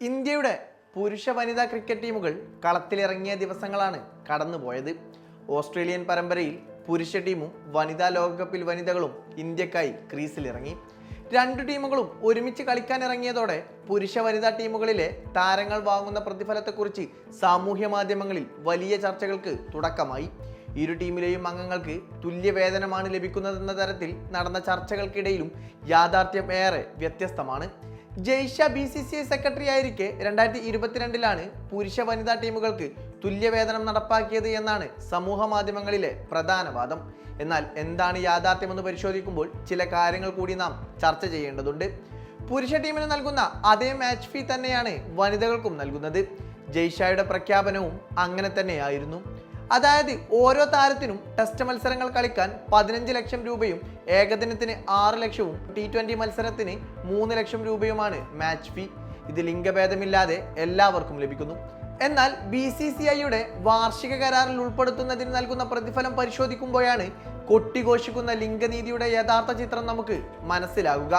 ഇന്ത്യയുടെ പുരുഷ വനിതാ ക്രിക്കറ്റ് ടീമുകൾ കളത്തിലിറങ്ങിയ ദിവസങ്ങളാണ് കടന്നുപോയത്. ഓസ്ട്രേലിയൻ പരമ്പരയിൽ പുരുഷ ടീമും വനിതാ ലോകകപ്പിൽ വനിതകളും ഇന്ത്യക്കായി ക്രീസിലിറങ്ങി. രണ്ടു ടീമുകളും ഒരുമിച്ച് കളിക്കാൻ ഇറങ്ങിയതോടെ പുരുഷ വനിതാ ടീമുകളിലെ താരങ്ങൾ വാങ്ങുന്ന പ്രതിഫലത്തെക്കുറിച്ച് സാമൂഹ്യ മാധ്യമങ്ങളിൽ വലിയ ചർച്ചകൾക്ക് തുടക്കമായി. ഇരു ടീമിലെയും അംഗങ്ങൾക്ക് തുല്യ വേതനമാണ് ലഭിക്കുന്നതെന്ന തരത്തിൽ നടന്ന ചർച്ചകൾക്കിടയിലും യാഥാർത്ഥ്യം ഏറെ വ്യത്യസ്തമാണ്. Jay Shah B C C I secretary ആയിരിക്കെ രണ്ടായിരത്തി ഇരുപത്തിരണ്ടിലാണ് പുരുഷ വനിതാ ടീമുകൾക്ക് തുല്യവേതനം നടപ്പാക്കിയത് എന്നാണ് സമൂഹ മാധ്യമങ്ങളിലെ പ്രധാന വാദം. എന്നാൽ എന്താണ് യാഥാർത്ഥ്യമെന്ന് പരിശോധിക്കുമ്പോൾ ചില കാര്യങ്ങൾ കൂടി നാം ചർച്ച ചെയ്യേണ്ടതുണ്ട്. പുരുഷ ടീമിന് നൽകുന്ന അതേ മാച്ച് ഫീ തന്നെയാണ് വനിതകൾക്കും നൽകുന്നത്. ജയ്ഷായുടെ പ്രഖ്യാപനവും അങ്ങനെ തന്നെയായിരുന്നു. അതായത് ഓരോ താരത്തിനും ടെസ്റ്റ് മത്സരങ്ങൾ കളിക്കാൻ പതിനഞ്ച് ലക്ഷം രൂപയും ഏകദിനത്തിന് ആറ് ലക്ഷവും ടി ട്വന്റി മത്സരത്തിന് മൂന്ന് ലക്ഷം രൂപയുമാണ് മാച്ച് ഫീ ഇത് ലിംഗഭേദമില്ലാതെ എല്ലാവർക്കും ലഭിക്കുന്നു. എന്നാൽ ബി സി സി ഐയുടെ വാർഷിക കരാറിൽ ഉൾപ്പെടുത്തുന്നതിന് നൽകുന്ന പ്രതിഫലം പരിശോധിക്കുമ്പോഴാണ് കൊട്ടിഘോഷിക്കുന്ന ലിംഗനീതിയുടെ യഥാർത്ഥ ചിത്രം നമുക്ക് മനസ്സിലാകുക.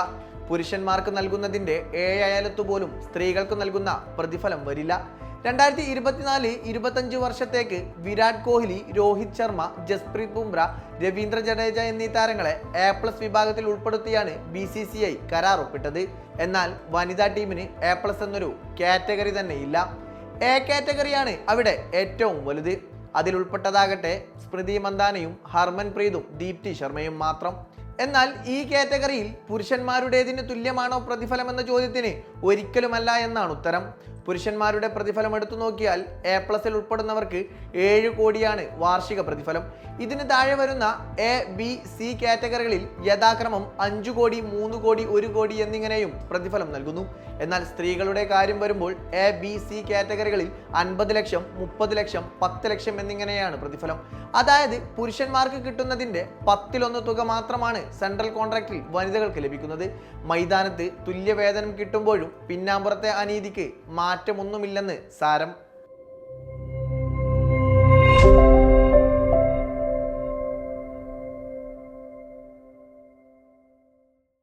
പുരുഷന്മാർക്ക് നൽകുന്നതിന്റെ ഏഴയലത്തു പോലും സ്ത്രീകൾക്ക് നൽകുന്ന പ്രതിഫലം വരില്ല. രണ്ടായിരത്തി ഇരുപത്തിനാല് ഇരുപത്തഞ്ച് വർഷത്തേക്ക് വിരാട് കോഹ്ലി രോഹിത് ശർമ്മ ജസ്പ്രീത് ബുംറ രവീന്ദ്ര ജഡേജ എന്നീ താരങ്ങളെ എ പ്ലസ് വിഭാഗത്തിൽ ഉൾപ്പെടുത്തിയാണ് ബി സി സി ഐ കരാർ ഒപ്പിട്ടത്. എന്നാൽ വനിതാ ടീമിന് എ പ്ലസ് എന്നൊരു കാറ്റഗറി തന്നെ ഇല്ല എ കാറ്റഗറിയാണ് അവിടെ ഏറ്റവും വലുത്. അതിൽ ഉൾപ്പെട്ടതാകട്ടെ സ്മൃതി മന്ദാനയും ഹർമൻ പ്രീതും ദീപ്തി ശർമ്മയും മാത്രം. എന്നാൽ ഈ കാറ്റഗറിയിൽ പുരുഷന്മാരുടേതിന് തുല്യമാണോ പ്രതിഫലം എന്ന ചോദ്യത്തിന് ഒരിക്കലുമല്ല എന്നാണ് ഉത്തരം. പുരുഷന്മാരുടെ പ്രതിഫലം എടുത്തു നോക്കിയാൽ എ പ്ലസിൽ ഉൾപ്പെടുന്നവർക്ക് ഏഴ് കോടിയാണ് വാർഷിക പ്രതിഫലം. ഇതിന് താഴെ വരുന്ന എ ബി സി കാറ്റഗറികളിൽ യഥാക്രമം അഞ്ചു കോടി മൂന്ന് കോടി ഒരു കോടി എന്നിങ്ങനെയും പ്രതിഫലം നൽകുന്നു. എന്നാൽ സ്ത്രീകളുടെ കാര്യം വരുമ്പോൾ എ ബി സി കാറ്റഗറികളിൽ അൻപത് ലക്ഷം മുപ്പത് ലക്ഷം പത്ത് ലക്ഷം എന്നിങ്ങനെയാണ് പ്രതിഫലം. അതായത് പുരുഷന്മാർക്ക് കിട്ടുന്നതിന്റെ പത്തിലൊന്ന് തുക മാത്രമാണ് സെൻട്രൽ കോൺട്രാക്റ്റിൽ വനിതകൾക്ക് ലഭിക്കുന്നത്. മൈതാനത്ത് തുല്യവേതനം കിട്ടുമ്പോഴും പിന്നാമ്പുറത്തെ അനീതിക്ക് മാറ്റമൊന്നുമില്ലെന്ന് സാരം